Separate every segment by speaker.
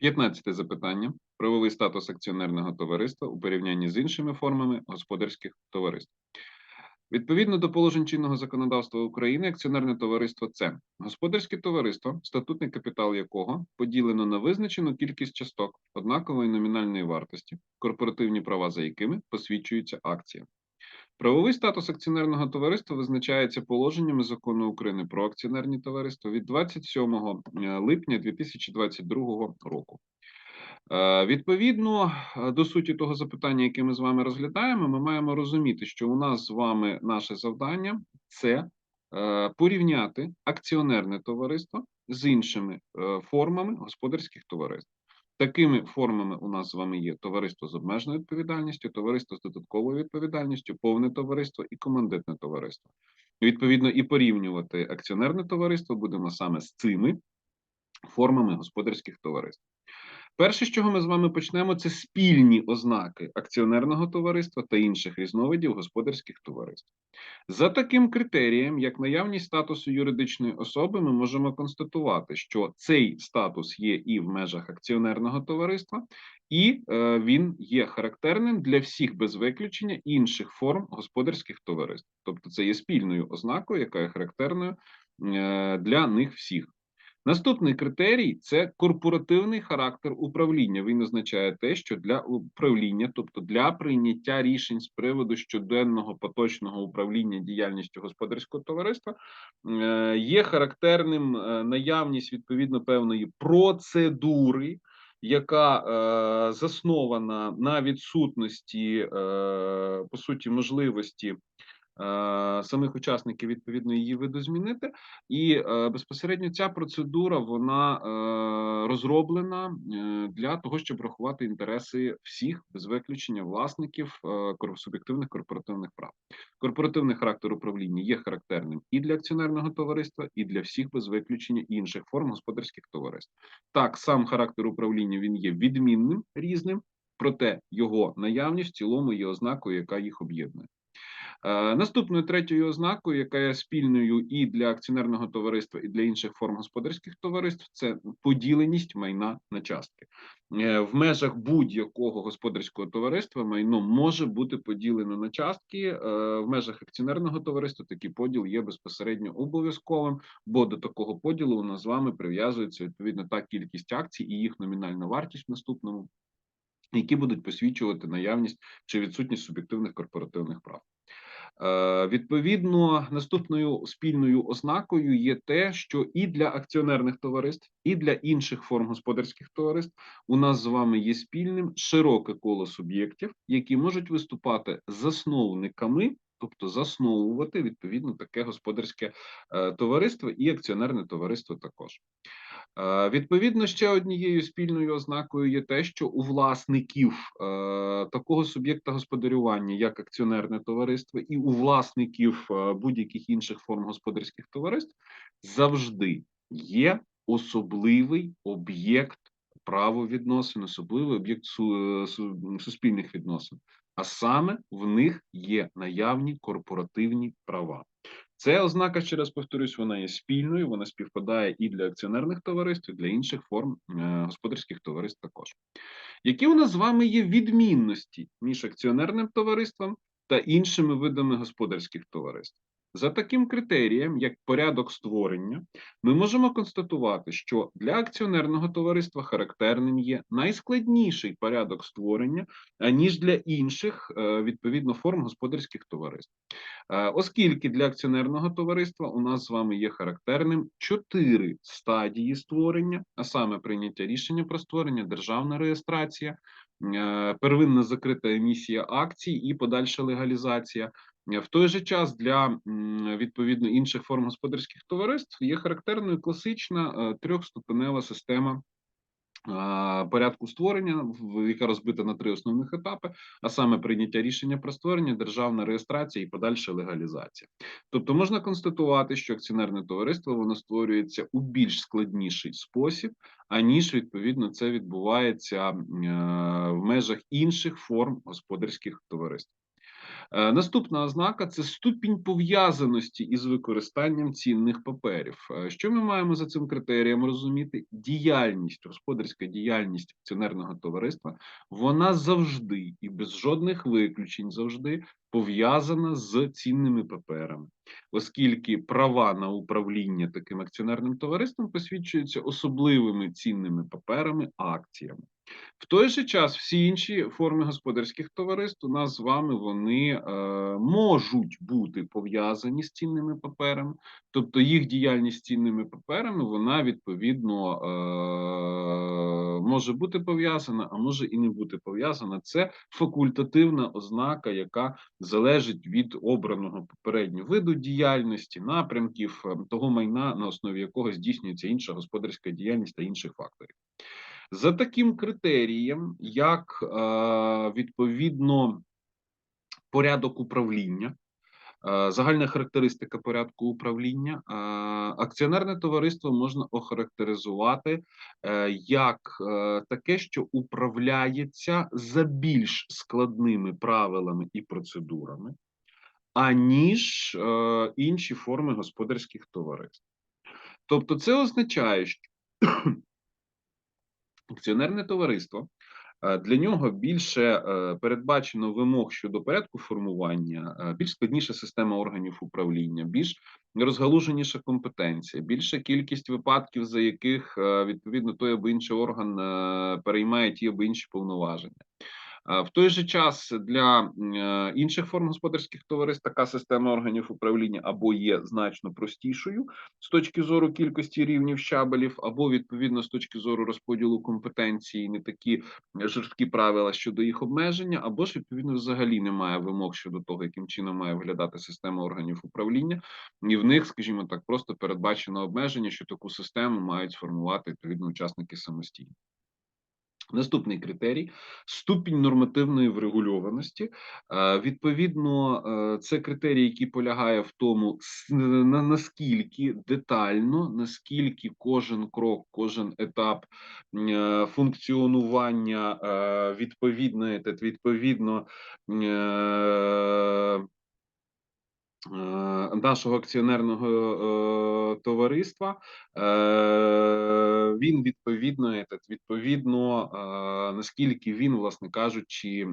Speaker 1: 15 запитання. Правовий статус акціонерного товариства у порівнянні з іншими формами господарських товариств. Відповідно до положень чинного законодавства України, акціонерне товариство це господарське товариство, статутний капітал якого поділено на визначену кількість часток однакової номінальної вартості, корпоративні права за якими посвідчується акція. Правовий статус акціонерного товариства визначається положеннями закону України про акціонерні товариства від 27 е, липня 2022 року. Е, Відповідно е, до суті того запитання, яке ми з вами розглядаємо, ми маємо розуміти, що у нас з вами наше завдання це порівняти акціонерне товариство з іншими формами господарських товариств. Такими формами у нас з вами є товариство з обмеженою відповідальністю, товариство з додатковою відповідальністю, повне товариство і командитне товариство. Відповідно, і порівнювати акціонерне товариство будемо саме з цими формами господарських товариств. Перше, з чого ми з вами почнемо, це спільні ознаки акціонерного товариства та інших різновидів господарських товариств. За таким критерієм, як наявність статусу юридичної особи, ми можемо констатувати, що цей статус є і в межах акціонерного товариства, і е, він є характерним для всіх без виключення інших форм господарських товариств. Тобто, це є спільною ознакою, яка є характерною е, для них всіх. Наступний критерій це корпоративний характер управління. Він означає те, що для управління, тобто для прийняття рішень з приводу щоденного поточного управління діяльністю господарського товариства, е, є характерним е, наявність відповідно певної процедури. Яка е, заснована на відсутності по суті можливості самих учасників відповідно її видозмінити, і е, безпосередньо ця процедура вона е, розроблена е, для того, щоб рахувати інтереси всіх без виключення власників е, суб'єктивних корпоративних прав. Корпоративний характер управління є характерним і для акціонерного товариства, і для всіх без виключення інших форм господарських товариств. Так, сам характер управління він є відмінним різним, проте його наявність в цілому є ознакою, яка їх об'єднує. Е, Наступною третьою ознакою, яка є спільною і для акціонерного товариства, і для інших форм господарських товариств, це поділеність майна на частки. Е, В межах будь-якого господарського товариства майно може бути поділено на частки. Е, В межах акціонерного товариства такий поділ є безпосередньо обов'язковим, бо до такого поділу у нас з вами прив'язується відповідно та кількість акцій і їх номінальна вартість в наступному, які будуть посвідчувати наявність чи відсутність суб'єктивних корпоративних прав. Е, Відповідно, наступною спільною ознакою є те, що і для акціонерних товариств, і для інших форм господарських товариств у нас з вами є спільним широке коло суб'єктів, які можуть виступати засновниками, тобто засновувати відповідно таке господарське е, товариство і акціонерне товариство також. Е, Відповідно, ще однією спільною ознакою є те, що у власників е, такого суб'єкта господарювання, як акціонерне товариство, і у власників е, будь-яких інших форм господарських товариств завжди є особливий об'єкт правовідносин, особливий об'єкт су- су- суспільних відносин. А саме в них є наявні корпоративні права. Це ознака, ще раз повторюсь, вона є спільною, вона співпадає і для акціонерних товариств, і для інших форм е, господарських товариств також. Які у нас з вами є відмінності між акціонерним товариством та іншими видами господарських товариств? За таким критерієм, як порядок створення, ми можемо констатувати, що для акціонерного товариства характерним є найскладніший порядок створення, аніж для інших е, відповідно форм господарських товариств. Е, Оскільки для акціонерного товариства у нас з вами є характерним чотири стадії створення, а саме прийняття рішення про створення, державна реєстрація, е, первинна закрита емісія акцій і подальша легалізація. Е, В той же час для відповідно інших форм господарських товариств є характерною класична е, трьохступенева система порядку створення, яка розбита на три основних етапи, а саме прийняття рішення про створення, державна реєстрація і подальша легалізація. Тобто можна констатувати, що акціонерне товариство воно створюється у більш складніший спосіб, аніж відповідно це відбувається е, в межах інших форм господарських товариств. Е, Наступна ознака це ступінь пов'язаності із використанням цінних паперів. Е, Що ми маємо за цим критерієм розуміти? Діяльність, господарська діяльність акціонерного товариства, вона завжди і без жодних виключень завжди пов'язана з цінними паперами, оскільки права на управління таким акціонерним товариством посвідчуються особливими цінними паперами, акціями. В той же час всі інші форми господарських товариств у нас з вами вони е, можуть бути пов'язані з цінними паперами, тобто їх діяльність з цінними паперами вона відповідно е, може бути пов'язана, а може і не бути пов'язана. Це факультативна ознака, яка залежить від обраного попередньо виду діяльності, напрямків е, того майна, на основі якого здійснюється інша господарська діяльність та інших факторів. За таким критерієм, як е, відповідно порядок управління, е, загальна характеристика порядку управління, е, акціонерне товариство можна охарактеризувати як таке, що управляється за більш складними правилами і процедурами, аніж інші форми господарських товариств. Тобто, це означає, що акціонерне товариство е, для нього більше е, передбачено вимог щодо порядку формування, е, більш складніша система органів управління, більш розгалуженіша компетенція, більша кількість випадків, за яких відповідно той або інший орган переймає ті або інші повноваження. Е, В той же час для е, інших форм господарських товариств така система органів управління або є значно простішою з точки зору кількості рівнів щабелів, або відповідно з точки зору розподілу компетенції, не такі жорсткі правила щодо їх обмеження, або ж відповідно взагалі немає вимог щодо того, яким чином має виглядати система органів управління, і в них, скажімо так, просто передбачено обмеження, що таку систему мають сформувати відповідно учасники самостійно. Наступний критерій ступінь нормативної врегульованості. Е, Відповідно, е, це критерій, який полягає в тому, наскільки детально, наскільки кожен крок, кожен етап е, функціонування е, відповідно, відповідно нашого акціонерного е, товариства, е, він відповідно, відповідно, е, наскільки він, власне кажучи,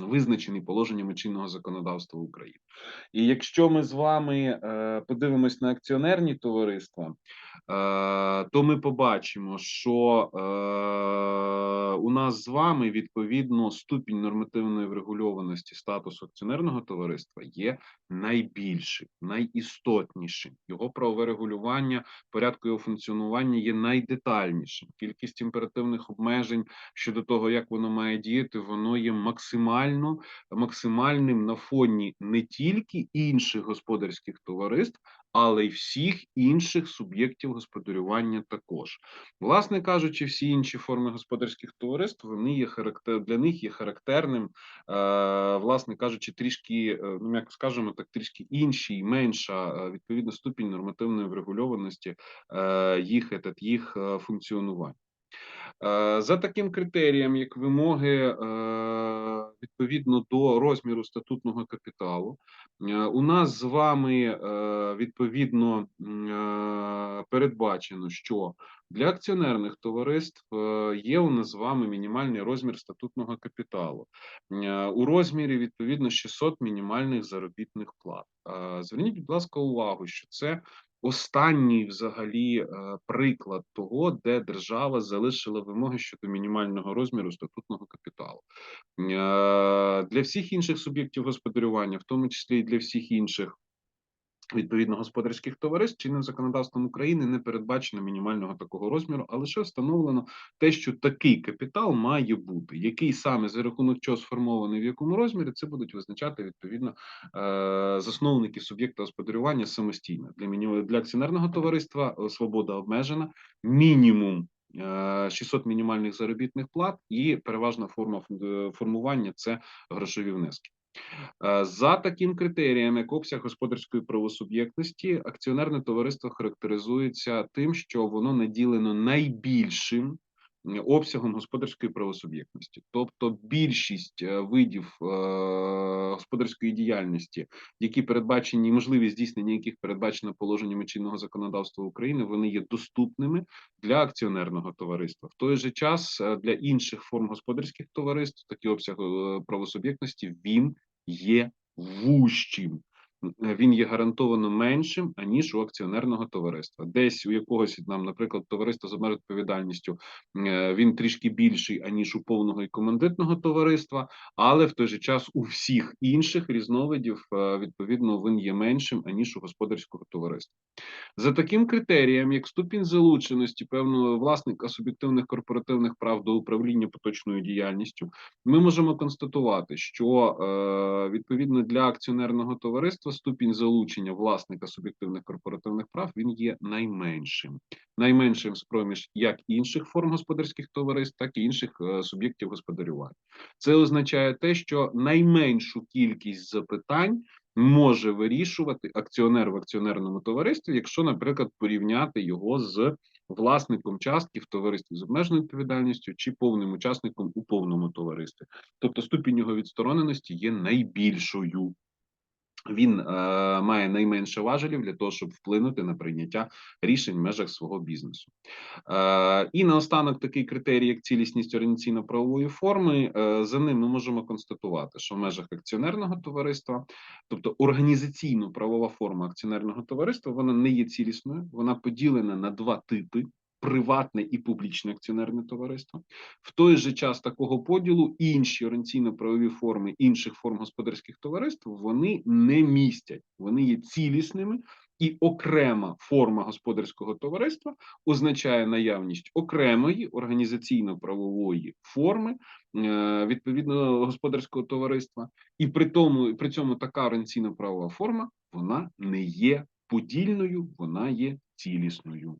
Speaker 1: визначений положеннями чинного законодавства України. І якщо ми з вами е, подивимось на акціонерні товариства, е, то ми побачимо, що е, у нас з вами відповідно ступінь нормативної врегульованості статусу акціонерного товариства є найбільшим, найістотнішим. Його правове регулювання, порядку його функціонування є найдетальнішим. Кількість імперативних обмежень щодо того, як воно має діяти, воно є максимально максимальним на фоні не тільки інших господарських товариств, але й всіх інших суб'єктів господарювання також. Власне кажучи, всі інші форми господарських товариств вони є характер для них є характерним, е, власне кажучи, трішки, е, ну як скажемо так, трішки інший, менша е, відповідно ступінь нормативної врегульованості їх, етат, їх функціонування. За таким критерієм, як вимоги відповідно до розміру статутного капіталу, у нас з вами е, відповідно е, передбачено, що для акціонерних товариств е, є у нас з вами мінімальний розмір статутного капіталу е, у розмірі відповідно 600 мінімальних заробітних плат. Е, Зверніть, будь ласка, увагу, що це останній взагалі е, приклад того, де держава залишила вимоги щодо мінімального розміру статутного капіталу. Е, Для всіх інших суб'єктів господарювання, в тому числі і для всіх інших. Відповідно, господарських товариств чинним законодавством України не передбачено мінімального такого розміру, а лише встановлено те, що такий капітал має бути, який саме за рахунок чого сформований в якому розмірі, це будуть визначати відповідно е, засновники суб'єкта господарювання самостійно. Для міні... для акціонерного товариства е, свобода обмежена, мінімум. е, 600 мінімальних заробітних плат і переважна форма формування це грошові внески. Е, За таким критерієм, як обсяг господарської правосуб'єктності, акціонерне товариство характеризується тим, що воно наділено найбільшим обсягом господарської правосуб'єктності. Тобто більшість е, видів е, господарської діяльності, які передбачені, можливість здійснення яких передбачено положеннями чинного законодавства України, вони є доступними для акціонерного товариства. В той же час для інших форм господарських товариств такий обсяг правосуб'єктності він є вужчим. Він є гарантовано меншим аніж у акціонерного товариства. Десь у якогось нам, наприклад, товариства з обмеженою відповідальністю е, він трішки більший аніж у повного і командитного товариства, але в той же час у всіх інших різновидів е, відповідно він є меншим аніж у господарського товариства. За таким критерієм, як ступінь залученості певного власника суб'єктивних корпоративних прав до управління поточною діяльністю, ми можемо констатувати, що е, відповідно для акціонерного товариства ступінь залучення власника суб'єктивних корпоративних прав він є найменшим, найменшим з проміж як інших форм господарських товариств, так і інших е, суб'єктів господарювання. Це означає те, що найменшу кількість запитань може вирішувати акціонер в акціонерному товаристві, якщо, наприклад, порівняти його з власником частки в товаристві з обмеженою відповідальністю чи повним учасником у повному товаристві. Тобто ступінь його відстороненості є найбільшою. Він е, має найменше важелів для того, щоб вплинути на прийняття рішень в межах свого бізнесу. Е, і наостанок такий критерій, як цілісність організаційно-правової форми. Е, за ним ми можемо констатувати, що в межах акціонерного товариства, тобто організаційно-правова форма акціонерного товариства, вона не є цілісною, вона поділена на два типи. Приватне і публічне акціонерне товариство. В той же час такого поділу інші організаційно-правові форми інших форм господарських товариств вони не містять, вони є цілісними, і окрема форма господарського товариства означає наявність окремої організаційно-правової форми е, відповідно господарського товариства, і при тому при цьому така організаційно-правова форма вона не є подільною, вона є цілісною.